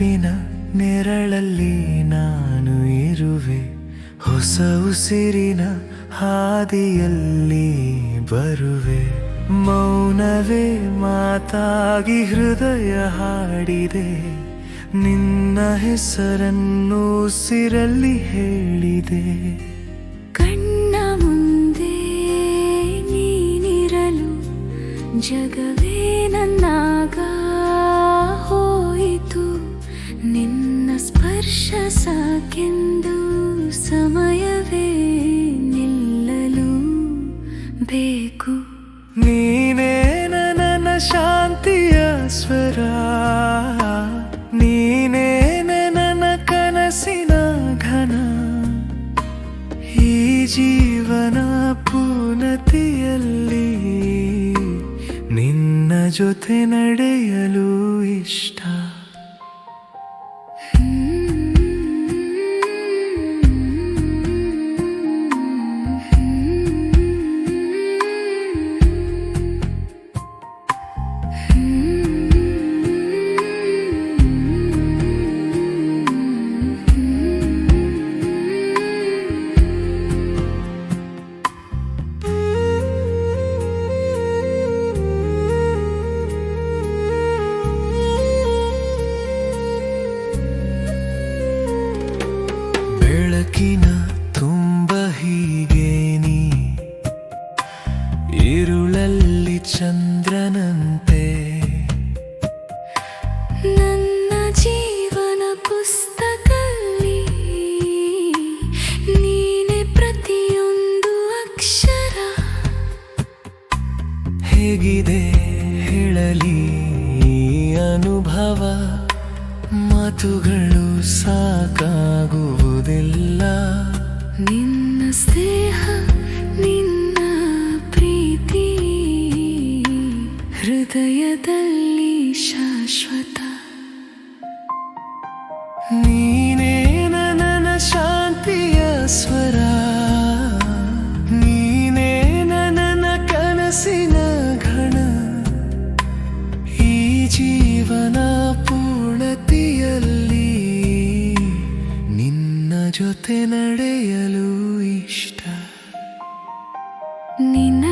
ನೆನಪಿನ ನೆರಳಲ್ಲಿ ನಾನು ಇರುವೆ. ಹೊಸ ಉಸಿರಿನ ಹಾದಿಯಲ್ಲಿ ಬರುವೆ. ಮೌನವೇ ಮಾತಾಗಿ ಹೃದಯ ಹಾಡಿದೆ. ನಿನ್ನ ಹೆಸರನ್ನು ಉಸಿರಲ್ಲಿ ಹೇಳಿದೆ. ಕಣ್ಣ ಮುಂದೆ ನೀನಿರಲು ಜಗವೇ ನನ್ನಾಗ ಹೋಯಿತು. ನಿನ್ನ ಸ್ಪರ್ಶ ಸಾಕೆಂದು ಸಮಯವೇ ನಿಲ್ಲಲು ಬೇಕು. ನೀನೇ ನನ್ನ ಶಾಂತಿಯ ಸ್ವರ. ನೀನೇ ನನ್ನ ಕನಸಿನ ಘನ. ಈ ಜೀವನ ಪೂರ್ಣತೆಯಲ್ಲಿ ನಿನ್ನ ಜೊತೆ ನಡೆಯಲು ಇಷ್ಟ. ಚಂದ್ರನಂತೆ ನನ್ನ ಜೀವನ ಪುಸ್ತಕಲ್ಲಿ ನೀನೆ ಪ್ರತಿಯೊಂದು ಅಕ್ಷರ. ಹೇಗಿದೆ ಹೇಳಲಿ ಅನುಭವ? ಮಾತುಗಳು ಸಾಕಾಗುವುದಿಲ್ಲ. ನಿನ್ನ ಸ್ನೇಹ ನಿನ್ನ ಹೃದಯದಲ್ಲಿ ಶಾಶ್ವತ. ನೀನೇ ನನ್ನ ಶಾಂತಿಯ ಸ್ವರ. ನೀನೇ ನನ್ನ ಕನಸಿನ ಘನ ಈ ಜೀವನ ಪೂರ್ಣತಿಯಲ್ಲಿ ನಿನ್ನ ಜೊತೆ ನಡೆಯಲು ಇಷ್ಟ. ನಿನ್ನ